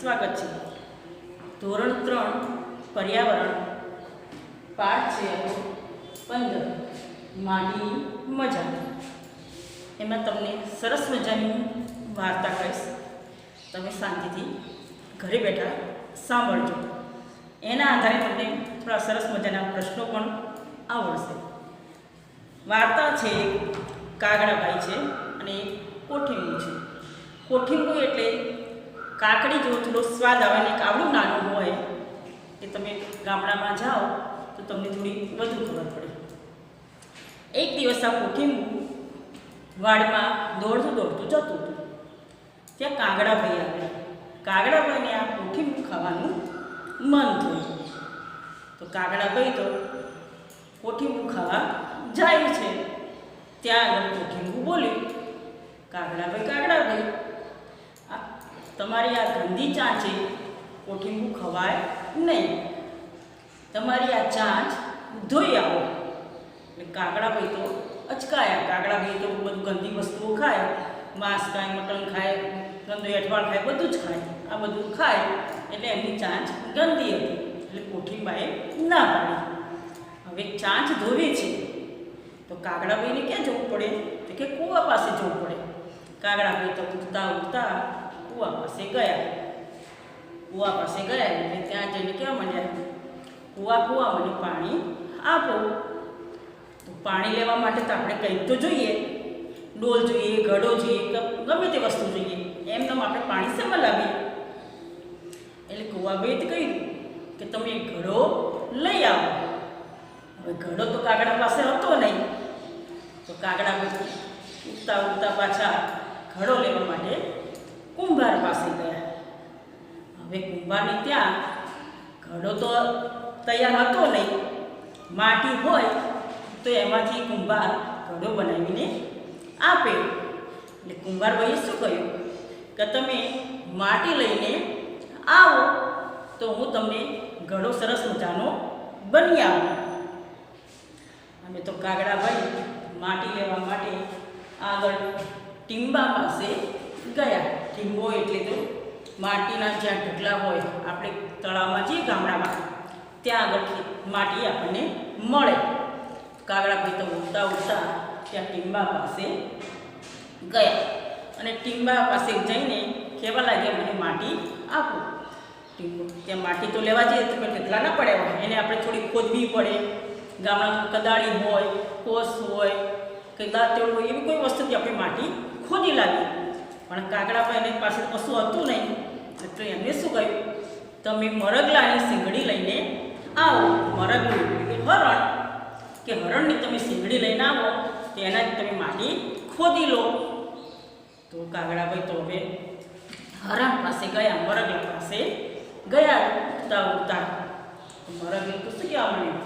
સ્વાગત છે. ધોરણ ત્રણ, પર્યાવરણ, પાઠ છે પંદર. માંડીની મજા. એમાં તમને સરસ મજાની વાર્તા કહીશ. તમે શાંતિથી ઘરે બેઠા સાંભળજો. એના આધારે તમને થોડા સરસ મજાના પ્રશ્નો પણ આવડશે. વાર્તા છે કાગડાભાઈ છે અને કોઠીંબુ છે. કોઠીંબુ એટલે કાકડી જેવો સ્વાદ આવે ને કાવડું નાનું હોય એ તમે ગામડામાં જાઓ તો તમને થોડી વધુ ખબર પડે. એક દિવસ આ કોઠીમું વાડમાં દોડતું દોડતું જતું હતું. ત્યાં કાગડાભાઈ આવ્યા. કાગડાભાઈને આ કોઠીમું ખાવાનું મન થયું. તો કાગડાભાઈ તો કોઠીમું ખાવા જાય છે. ત્યાં આગળ કોઠીમું બોલ્યું કાગડાભાઈ કાગડાભાઈ તમારી આ ગંદી ચાંચે કોઠીંબુ ખવાય નહીં. તમારી આ ચાંચ ધોઈ આવો. એટલે કાગડાભાઈ તો અચકાયા. કાગડાભાઈ તો બધું ગંદી વસ્તુઓ ખાય. માંસ ખાય, મટન ખાય, ગંદુ એઠવાડ ખાય, બધું જ ખાય. આ બધું ખાય એટલે એમની ચાંચ ગંદી હતી. એટલે કોઠીંબાએ ના પાડી. હવે ચાંચ ધોવી છે. તો કાગડાભાઈને ક્યાં જવું પડે? તો કે કૂવા પાસે જવું પડે. કાગડાભાઈ તો ઉગતા ઉઠતા કૂવા પાસે ગયા કૂવા પાસે ગયા એટલે ત્યાં જઈને કેવા માંડ્યા? કૂવા કૂવા મને પાણી આપો. તો પાણી લેવા માટે તો આપણે કંઈક તો જોઈએ. ડોલ જોઈએ, ઘડો જોઈએ ગમે તે વસ્તુ જોઈએ. એમ એમને આપણે પાણી શેમાં લાવીએ? એટલે કુવાભાઈએ તો કહ્યું કે તમે ઘડો લઈ આવો. હવે ઘડો તો કાગડા પાસે હતો નહીં. તો કાગડા ઉગતા ઉગતા પાછા ઘડો લેવા માટે કુંભાર પાસે ગયા. હવે કુંભારની ત્યાં ઘડો તો તૈયાર હતો નહીં. માટી હોય તો એમાંથી કુંભાર ઘડો બનાવીને આપે. એટલે કુંભારભાઈએ શું કહ્યું? કે તમે માટી લઈને આવો તો હું તમને ઘડો સરસ મજાનો બની આવું અમે તો કાગડાભાઈ માટી લેવા માટે આગળ ટીંબા પાસે ગયા. ટીંબો એટલે તો માટીના જ્યાં ઢગલા હોય, આપણે તળાવમાં જઈએ ગામડામાં, ત્યાં આગળ માટી આપણને મળે. કાગડાભાઈ તો ઉડતા ઉડતા ત્યાં ટીંબા પાસે ગયા. અને ટીંબા પાસે જઈને કહેવા લાગ્યા, મને માટી આપો. ટીંબો, ત્યાં માટી તો લેવા જઈએ તો ઢગલા ના પડે હોય. એને આપણે થોડી ખોદવી પડે. ગામડામાં કદાળી હોય, કોસ હોય કે દાંતેડ હોય, એવી કોઈ વસ્તુથી આપણે માટી ખોદી લાવી પણ કાગડાભાઈને પાસે કશું હતું નહીં. એટલે એમને શું કહ્યું? તમે મરગલાની સિંગડી લઈને આવો મરગલું એટલે હરણ. કે હરણની તમે સિંગડી લઈને આવો, તો એનાથી તમે માટી ખોદી લો. તો કાગડાભાઈ તો હવે હરણ પાસે ગયા, મરગલા પાસે ગયા. ઉતા ઉતા મરગલું તો શું કહેવા મળ્યું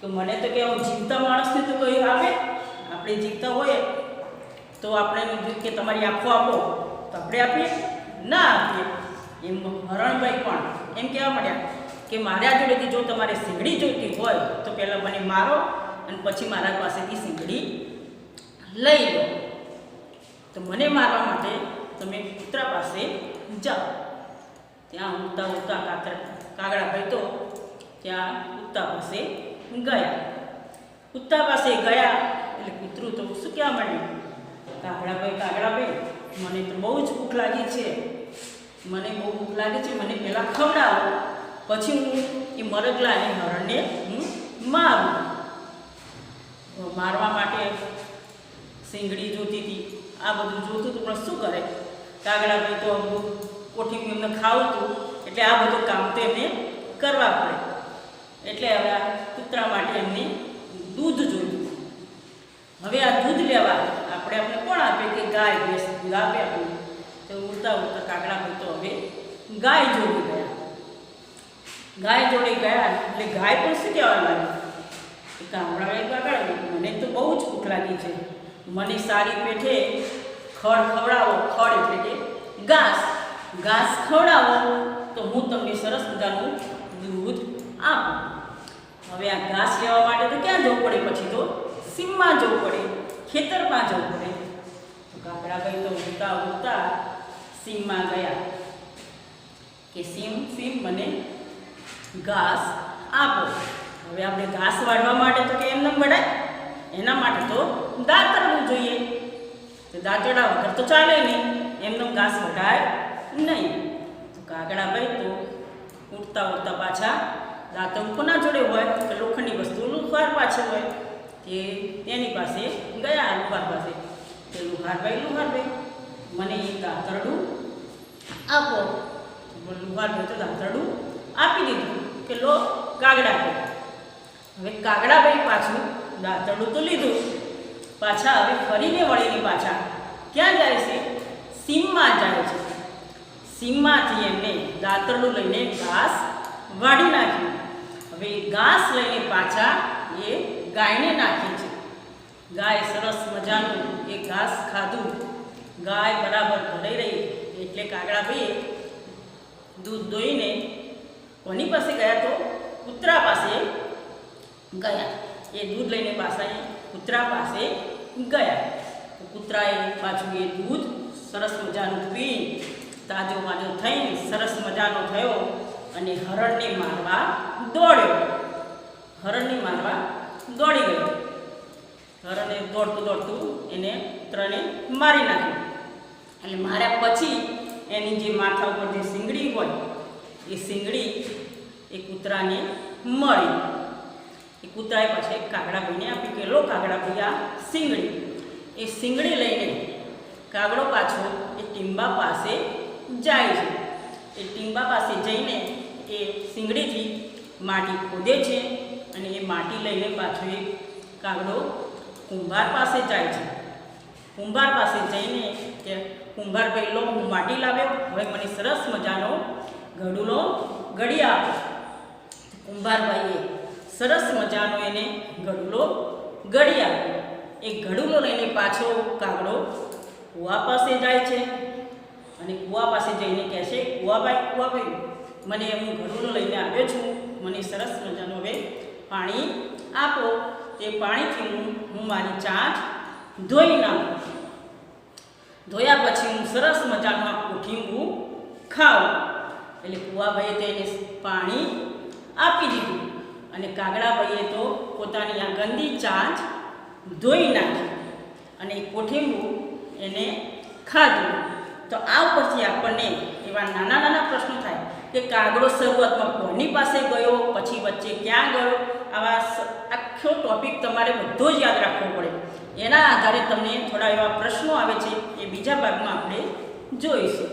કે મને તો કે જીવતા માણસને તો કહ્યું આવે? આપણે જીવતા હોય તો આપણે કીધું કે તમારી આંખો આપો, તો આપણે આપીએ? ના આપીએ. એમ હરણભાઈ પણ એમ કહેવા માંડ્યા કે મારા જોડેથી જો તમારે સીંગડી જોઈતી હોય, તો પહેલાં મને મારો અને પછી મારા પાસેથી સીંગડી લઈ લો. તો મને મારવા માટે તમે કૂતરા પાસે જાઓ. ત્યાં ઉગતા ઉગતા કાતર કાગડાભાઈ તો ત્યાં કૂતા પાસે ગયા. કૂતા પાસે ગયા એટલે કૂતરું તો શું કહેવા માંડ્યું? કાગડાભાઈ કાગડાભાઈ મને તો બહુ જ ભૂખ લાગી છે. મને બહુ ભૂખ લાગે છે. મને પહેલાં ખવડાવો. પછી હું એ મરગલા અને હરણને હું મારું. મારવા માટે સિંગડી જોતી હતી. આ બધું જોતું હતું, પણ શું કરે? કાગડાભાઈ તો અમુક કોઠી એમને ખાવું હતું. એટલે આ બધું કામ તો એમને કરવા પડે. એટલે હવે આ કૂતરા માટે એમને દૂધ જોઈતું હવે આ દૂધ લેવા આપણે આપણે કોણ આપે કે ગાય ભેંસ દૂધ આપે આપણને? તો ઉડતા ઉડતા કાગડાભાઈ તો હવે ગાય જોડે ગયા. ગાય જોડે ગયા એટલે ગાય પણ શું કહેવા લાગી? ગામડા કામડાભાઈ મને તો બહુ જ ભૂખ લાગી છે. મને સારી પેઠે ખડ ખવડાવો ખડ એટલે કે ઘાસ. ઘાસ ખવડાવો, તો હું તમને સરસ મજાનું દૂધ આપું. હવે આ ઘાસ લેવા માટે તો ક્યાં જવું પડે? પછી તો સીમમાં જવું પડે. ખેતરમાં જવું પડે. તો ગામડાભાઈ તો ઉડતા ઉડતા સીમમાં ગયા કે સીમ સીમ મને ઘાસ આપો. હવે આપણે ઘાસ વાળવા માટે તો કે એમને વડાય એના માટે તો દાંતરવું જોઈએ. તો દાંતરડા વગર તો ચાલે નહીં. એમનો ઘાસ વઢાય નહીં. તો કાગડાભાઈ તો ઉડતા ઉડતા પાછા દાંત કોના જોડે હોય? તો લોખંડની વસ્તુ લુહાર પાછળ હોય. તે તેની પાસે ગયા લુહાર પાસે. તે લુહારભાઈ લુહારભાઈ મને એ દાંતરડું આપો. લુહારભાઈ તો દાંતરડું આપી દીધું કે લો કાગડા હવે કાગડાભાઈ પાછું દાંતરડું તો લીધું. પાછા હવે ફરીને વળીને પાછા. ક્યાં જાય છે? સીમમાં જાય છે. સીમમાંથી એમને દાંતરડું લઈને ઘાસ વાળી નાખ્યું. હવે ઘાસ લઈને પાછા એ ગાયને નાખે છે. ગાય સરસ મજાનું એ ઘાસ ખાધું. ગાય બરાબર ભરાઈ રહી એટલે કાગડાભાઈએ દૂધ દોઈને કોની પાસે ગયા તો? કૂતરા પાસે ગયા. એ દૂધ લઈને પાછા કૂતરા પાસે ગયા. કૂતરાએ પાછું એ દૂધ સરસ મજાનું પી. તાજો માજો થઈને સરસ મજાનો થયો અને હરણને મારવા દોડ્યો. હરણને મારવા દોડી ગયો. હરણે દોડતું દોડતું એને કૂતરાને મારી નાખ્યું. એટલે માર્યા પછી એની જે માથા ઉપર જે સિંગડી હોય, એ સિંગડી એ કૂતરાને મળી. એ કૂતરાએ પછી કાગડાભાઈને આપી કે, લો કાગડાભાઈ, આ સિંગડી એ સિંગડી લઈને કાગડો પાછો એ ટીંબા પાસે જાય છે. એ ટીંબા પાસે જઈને એ સિંગડીથી માટી ખોદે છે. અને એ માટી લઈને પાછો એ કાગડો કુંભાર પાસે જાય છે. કુંભાર પાસે જઈને કે કુંભાર ભાઈ લો હું માટી લાવ્યો, હવે મને સરસ મજાનો ગડુલો ઘડી આપો. કુંભારભાઈએ સરસ મજાનો એને ગડુલો ગળી આપ્યો. એ ઘડુલો લઈને પાછો કાગડો કુવા પાસે જાય છે. અને કુવા પાસે જઈને કહે છે, કુવાભાઈ કુવાભાઈ, મને હું ઘડુલો લઈને આવ્યો છું. મને સરસ મજાનો હવે પાણી આપો. તે પાણીથી હું હું મારી ચાંચ ધોઈ નાખું. ધોયા પછી હું સરસ મજાનું કોઠીંબું ખાઉં. એટલે કુવાભાઈએ તેને પાણી આપી દીધું. અને કાગડાભાઈએ તો પોતાની આ ગંદી ચાંચ ધોઈ નાખી. અને કોઠીંબું એને ખાધું. તો આ ઉપરથી આપણને એવા નાના નાના પ્રશ્નો થાય કે કાગડો શરૂઆતમાં કોની પાસે ગયો, પછી વચ્ચે ક્યાં ગયો? આવા આખો ટોપિક તમારે બધો જ યાદ રાખવો પડે. એના આધારે તમને થોડા એવા પ્રશ્નો આવે છે એ બીજા ભાગમાં આપણે જોઈશું.